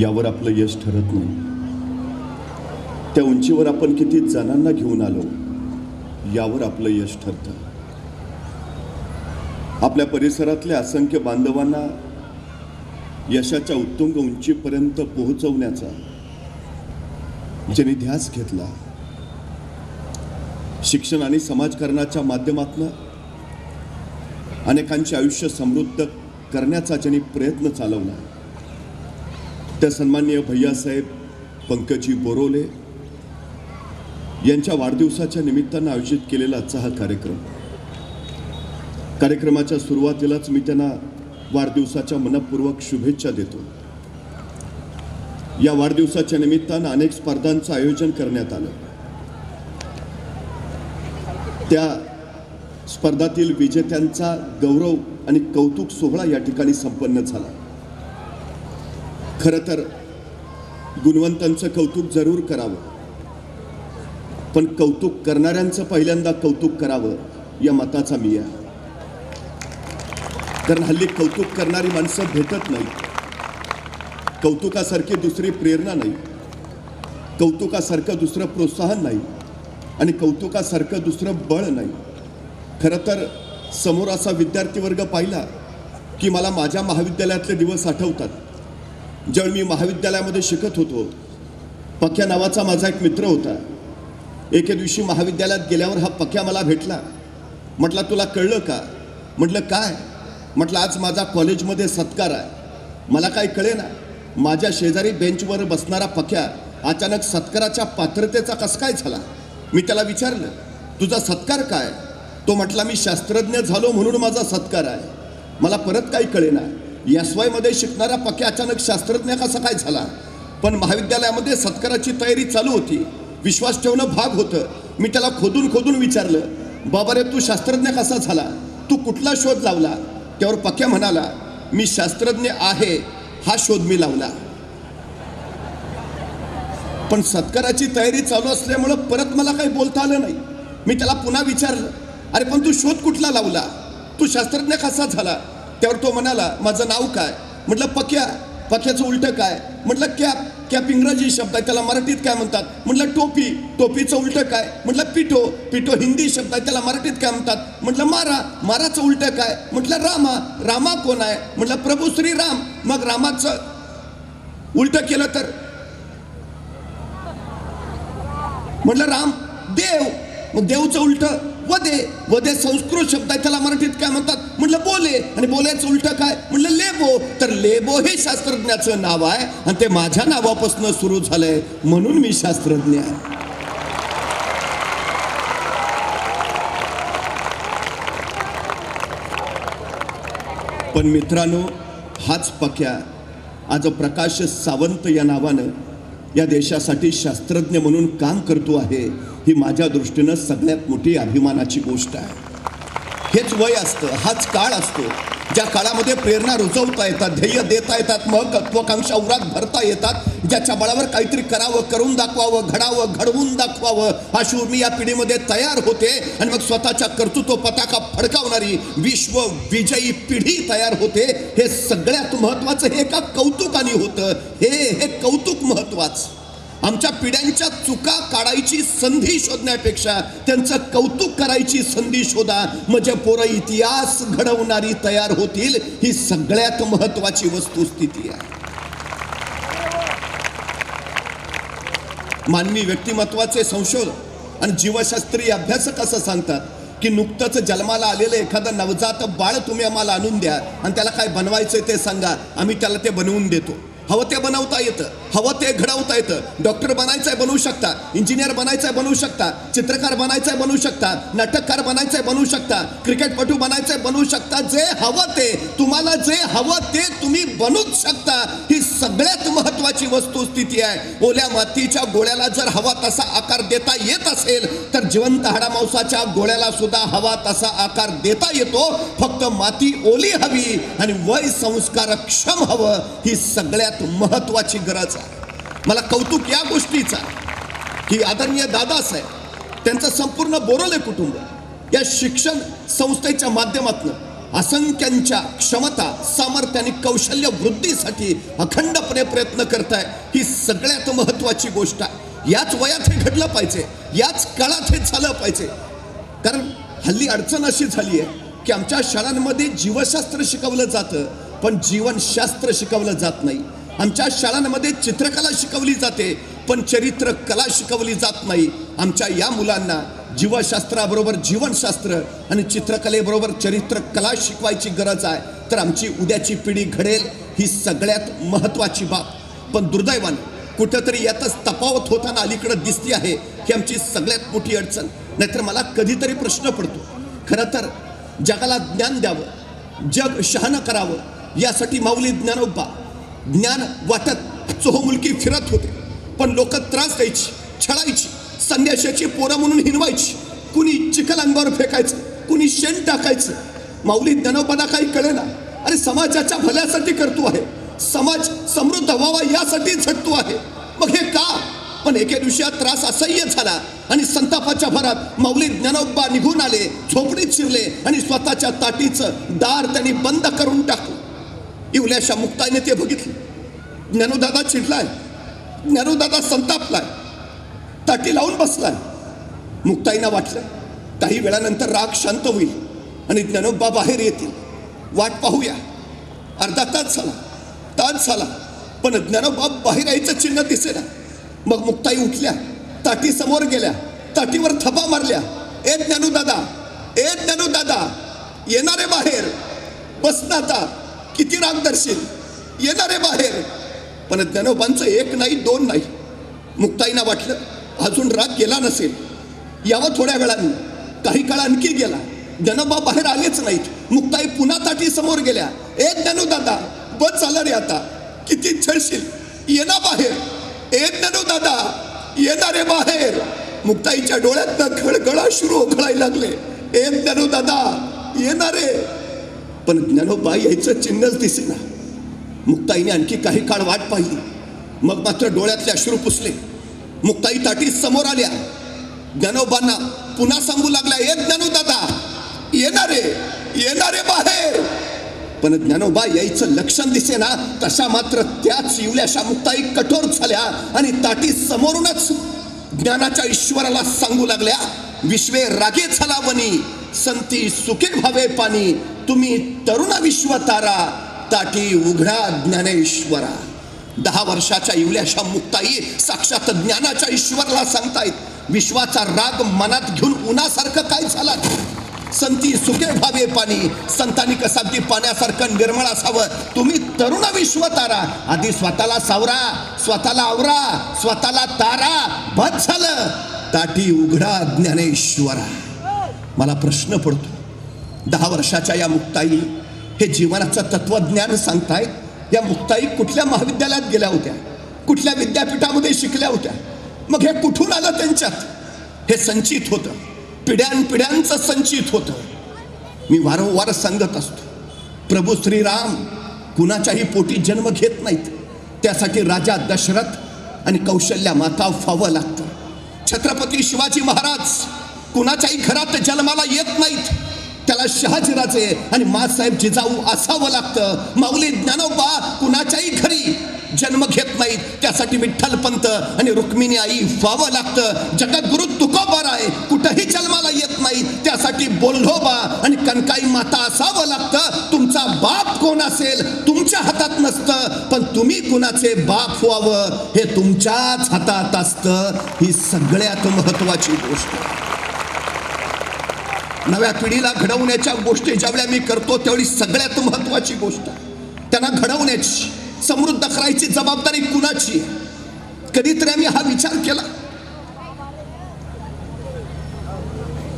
यावर आपलं यश ठरत नाही. त्या उंचीवर आपण किती जणांना घेऊन आलो यावर आपलं यश ठरतं. आपल्या परिसरातल्या असंख्य बांधवांना यशाच्या उत्तुंग उंचीपर्यंत पोहोचवण्याचा ज्यांनी ध्यास घेतला शिक्षण आणि समाजकारणाच्या माध्यमातून अनेकांचे आयुष्य समृद्ध करण्याचा ज्यांनी प्रयत्न चालवला त्या सन्माननीय भैयासाहेब पंकजी बोरोले यांच्या वाढदिवसाच्या निमित्तानं आयोजित केलेला आजचा हा कार्यक्रम. कार्यक्रमाच्या सुरुवातीलाच मी त्यांना वाढदिवसाच्या मनपूर्वक शुभेच्छा देतो. या वाढदिवसाच्या निमित्तानं अनेक स्पर्धांचं आयोजन करण्यात आलं. त्या स्पर्धातील विजेत्यांचा गौरव आणि कौतुक सोहळा या ठिकाणी संपन्न झाला. खरं तर गुणवंतांचं कौतुक जरूर करावं. पण कौतुक करणाऱ्यांचं पहिल्यांदा कौतुक करावं या मताचा मी आहे. कारण हल्ली कौतुक करणारी माणसं भेटत नाही कौतुकासारखी दुसरी प्रेरणा नाही. कौतुकासारखं दुसरं प्रोत्साहन नाही. आणि कौतुकासारखं दुसरं बळ नाही. खरं तर समोर असा विद्यार्थी वर्ग पाहिला की मला माझ्या महाविद्यालयातले दिवस आठवतात. ज्यावेळी मी महाविद्यालयामध्ये शिकत होतो पक्या नावाचा माझा एक मित्र होता. एके दिवशी महाविद्यालयात गेल्यावर हा पक्या मला भेटला. म्हटला तुला कळलं का? म्हटलं काय? म्हटलं आज माझा कॉलेजमध्ये सत्कार आहे. मला काय कळे ना माझ्या शेजारी बेंचवर बसणारा पक्या अचानक सत्काराच्या पात्रतेचा कस काय झाला? मी त्याला विचारलं तुझा सत्कार काय? तो म्हटला मी शास्त्रज्ञ झालो म्हणून माझा सत्कार आहे. मला परत काही कळेना. एस वायमध्ये शिकणारा पक्या अचानक शास्त्रज्ञ कसा काय झाला? पण महाविद्यालयामध्ये सत्काराची तयारी चालू होती. विश्वास ठेवणं भाग होतं. मी त्याला खोदून खोदून विचारलं बाबा रे तू शास्त्रज्ञ कसा झाला? तू कुठला शोध लावला? त्यावर पक्या म्हणाला मी शास्त्रज्ञ आहे हा शोध मी लावला. पण सत्काराची तयारी चालू असल्यामुळं परत मला काही बोलता आलं नाही. मी त्याला पुन्हा विचारलं अरे पण तू शोध कुठला लावला? तू शास्त्रज्ञ कसा झाला? त्यावर तो म्हणाला माझं नाव काय? म्हटलं पक्या. पक्याचं उलटं काय? म्हटलं कॅप. कॅप इंग्रजी शब्द आहे त्याला मराठीत काय म्हणतात? म्हटलं टोपी. टोपीचं उलटं काय? म्हटलं पिठो. पिठो हिंदी शब्द आहे त्याला मराठीत काय म्हणतात? म्हटलं मारा. माराचं उलटं काय? म्हटलं रामा. रामा कोण आहे? म्हटलं प्रभू श्री राम मग रामाचं उलटं केलं तर? म्हटलं राम. देव. मग देवचं उलट वदे वदे संस्कृत शब्द आहे त्याला मराठीत काय म्हणतात? म्हटलं बोले. आणि बोलायचं उलट काय? म्हटलं लेबो. तर लेबो हे शास्त्रज्ञाचं नाव आहे आणि ते माझ्या नावापासून सुरू झालंय म्हणून मी शास्त्रज्ञ आहे. पण मित्रांनो हाच पक्या आज प्रकाश सावंत या नावानं या देशासाठी शास्त्रज्ञ म्हणून काम करतो आहे. ही माझ्या दृष्टीनं सगळ्यात मोठी अभिमानाची गोष्ट आहे. हेच वय असतं हाच काळ असतो ज्या काळामध्ये प्रेरणा रुजवता येतात ध्येय देता येतात महत्वाकांक्षा उरात भरता येतात ज्याच्या बळावर काहीतरी करावं करून दाखवावं घडावं घडवून दाखवावं हा उर्मी या पिढीमध्ये तयार होते आणि मग स्वतःच्या कर्तृत्व पताका फडकावणारी विश्व विजयी पिढी तयार होते. हे सगळ्यात महत्वाचं हे एका कौतुकाने होतं. हे हे कौतुक महत्वाचं. आमच्या पिढ्यांच्या चुका काढायची संधी शोधण्यापेक्षा त्यांचं कौतुक करायची संधी शोधा. म्हणजे पोरं इतिहास घडवणारी तयार होतील ही सगळ्यात महत्वाची वस्तुस्थिती आहे. मानवी व्यक्तिमत्वाचे संशोधन आणि जीवशास्त्रीय अभ्यासक असं सांगतात? की नुकतंच जन्माला आलेलं एखादं नवजात बाळ तुम्ही आम्हाला आणून द्या आणि त्याला काय बनवायचं ते सांगा. आम्ही त्याला ते बनवून देतो. हवं ते बनवता येतं. हवं ते घडवता येतं. डॉक्टर बनायचं आहे बनवू शकता. इंजिनियर बनायचं आहे बनवू शकता. चित्रकार बनायचं आहे बनवू शकता. नाटककार बनायचं आहे बनवू शकता. क्रिकेटपटू बनायचं आहे बनवू शकता. जे हवं ते तुम्हाला जे हवं ते तुम्ही बनूच शकता. ही सगळ्यात महत्वाची वस्तुस्थिती आहे. ओल्या मातीच्या गोळ्याला जर हवा तसा आकार देता येत असेल तर जिवंत हाडामांसाच्या गोळ्याला सुद्धा हवा तसा आकार देता येतो. फक्त माती ओली हवी आणि वय संस्कार क्षम हवं ही सगळ्यात महत्वाची गरज आहे. मला कौतुक या गोष्टीचा की आदरणीय दादासाहेब त्यांचं संपूर्ण बोरोले कुटुंब या शिक्षण संस्थेच्या माध्यमातून असंख्यांच्या क्षमता सामर्थ्य आणि कौशल्य वृद्धीसाठी अखंडपणे प्रयत्न करताय. ही सगळ्यात महत्वाची गोष्ट आहे. याच वयात हे घडलं पाहिजे. याच काळात हे झालं पाहिजे. कारण हल्ली अडचण अशी झाली आहे की आमच्या शाळांमध्ये जीवशास्त्र शिकवलं जातं पण जीवनशास्त्र शिकवलं जात नाही. आमच्या शाळांमध्ये चित्रकला शिकवली जाते पण चरित्र कला शिकवली जात नाही. आमच्या या मुलांना जीवशास्त्राबरोबर जीवनशास्त्र आणि चित्रकलेबरोबर चरित्र कला शिकवायची गरज आहे तर आमची उद्याची पिढी घडेल ही सगळ्यात महत्त्वाची बाब. पण दुर्दैवाने कुठंतरी यातच तपावत होताना अलीकडं दिसती आहे ही आमची सगळ्यात मोठी अडचण. नाहीतर मला कधीतरी प्रश्न पडतो. खरं तर जगाला ज्ञान द्यावं जग शहाणं करावं यासाठी माऊली ज्ञानोबा ज्ञान वाटत चोहमुलकी फिरत होते. पण लोक त्रास द्यायची छळायची. संन्याशाची पोरं म्हणून हिनवायची कुणी चिखल अंगावर फेकायचं कुणी शेण टाकायचं. माऊली ज्ञानोबाला काही कळेना. अरे समाजाच्या भल्यासाठी करतो आहे. समाज समृद्ध व्हावा यासाठी झटतो आहे. मग हे का? पण एके दिवशी त्रास असह्य झाला आणि संतापाच्या भरात माऊली ज्ञानोबा निघून आले झोपडीत शिरले आणि स्वतःच्या ताटीचं दार त्यांनी बंद करून टाकलं. इवल्याशा मुक्ताईने ते बघितलं. ज्ञानोदादा चिडलाय. ज्ञानोदादा संतापलाय. ताटी लावून बसलाय. मुक्ताईना वाटलं काही वेळानंतर राग शांत होईल आणि ज्ञानोबा बाहेर येतील. वाट पाहूया. अर्धा तास झाला तास झाला पण ज्ञानोबा बाहेर यायचं चिन्ह दिसेना. मग मुक्ताई उठल्या ताटी समोर गेल्या ताटीवर थपा मारल्या. ए ज्ञानू दादा ए ज्ञानू दादा येणारे बाहेर. बस ना आता किती राग दर्शील येणारे बाहेर. पण ज्ञानोबांचं एक नाही दोन नाही. मुक्ताईना वाटलं अजून राग गेला नसेल. यावं थोड्या वेळाने. काही काळ आणखी गेला. धनोबा बाहेर आलेच नाहीत. मुक्ताई पुन्हा ताटी समोर गेल्या. ए ज्ञानू दादा बस चाल रे आता. किती छळशील. ये ना बाहेर. ए ज्ञानू दादा येणारे बाहेर. मुक्ताईच्या डोळ्यात खळखळा सुरू उखळायला लागले. ए ज्ञानू दादा येणारे पण ज्ञानोबा यायचं चिन्हच दिसेना. मुक्ताईने आणखी काही काळ वाट पाहिली. मग मात्र डोळ्यातले अश्रू पुसले. मुक्ताई ताटी समोर आल्या. ज्ञानोबांना पुन्हा सांगू लागल्या ये ज्ञानो दादा येणारे येणारे बाहेर. पण ज्ञानोबा यायचं लक्षण दिसे ना तशा मात्र त्याच येवल्याशा मुक्ताई कठोर झाल्या आणि ताटी समोरूनच ज्ञानाच्या ईश्वराला सांगू लागल्या विश्वे रागे झाला वनी संती सुखे भावे पाणी तुम्ही तरुण विश्व तारा ताटी उघडा ज्ञानेश्वरा. दहा वर्षाच्या इवल्याशा मुक्ताई साक्षात ज्ञानाच्या ईश्वरला सांगतायत विश्वाचा राग मनात घेऊन उन्हासारखं काय झाला संती सुखे भावे पाणी संतांनी कसागी पाण्यासारखं निर्मळ असावं. तुम्ही तरुण विश्व तारा आधी स्वतःला सावरा स्वतःला आवरा स्वतःला तारा भत झालं. ताटी उघडा ज्ञानेश्वरा. मला प्रश्न पडतो दहा वर्षाच्या या मुक्ताई हे जीवनाचं तत्वज्ञान सांगतायत? या मुक्ताई कुठल्या महाविद्यालयात गेल्या होत्या? कुठल्या विद्यापीठामध्ये शिकल्या होत्या? मग हे कुठून आलं त्यांच्यात? हे संचित होतं. पिढ्यानपिढ्यांचं संचित होतं. मी वारंवार सांगत असतो प्रभू श्रीराम कुणाच्याही पोटी जन्म घेत नाहीत. त्यासाठी राजा दशरथ आणि कौशल्या माता फावं लागतं. छत्रपती शिवाजी महाराज कुणाच्याही घरात जन्माला येत नाहीत. त्याला शहाजीराजे आणि मासाहेब जिजाऊ असावं लागतं. माऊली ज्ञानोबा कुणाच्याही घरी जन्म घेत नाहीत. त्यासाठी विठ्ठलपंत आणि रुक्मिणी आई व्हावं लागतं. जगद्गुरु तुकोबा आहे. कुठंही जन्माला येत नाही त्यासाठी बोल्ढोबा आणि कनकाई माता असावं लागतं. तुमचा बाप कोण असेल? तुमच्या हातात नसतं. पण तुम्ही कुणाचे बाप व्हावं? हे तुमच्याच हातात असतं. ही सगळ्यात महत्वाची गोष्ट. आहे. नव्या पिढीला घडवण्याच्या गोष्टी ज्यावेळेला मी करतो त्यावेळी सगळ्यात महत्वाची गोष्ट त्यांना घडवण्याची समृद्ध करायची जबाबदारी कुणाची कधीतरी आम्ही हा विचार केला.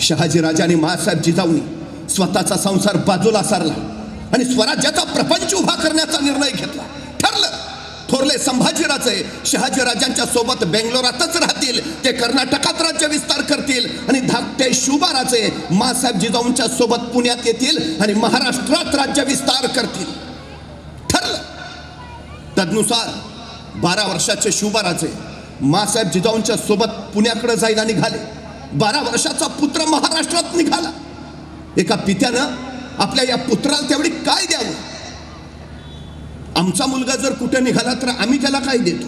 शहाजी राजाने महासाहेब जिजाऊनी स्वतःचा संसार बाजूला सारला आणि स्वराज्याचा प्रपंच उभा करण्याचा निर्णय घेतला. थोरले संभाजीराजे शहाजी राजांच्या सोबत बेंगलोरातच राहतील. ते कर्नाटकात राज्य विस्तार करतील. आणि धाकटे शुभाराजे मासाहेब जिजाऊंच्या सोबत पुण्यात येतील आणि महाराष्ट्रात राज्य विस्तार करतील. ठरलं. तदनुसार बारा वर्षाचे शुभाराजे मासाहेब जिजाऊंच्या सोबत पुण्याकडे जायला निघाले. बारा वर्षाचा पुत्र महाराष्ट्रात निघाला. एका पित्यानं आपल्या या पुत्राला तेवढी काय द्यावं? आमचा मुलगा जर कुठे निघाला तर आम्ही त्याला काय देतो?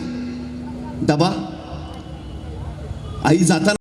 दबा आई जाताना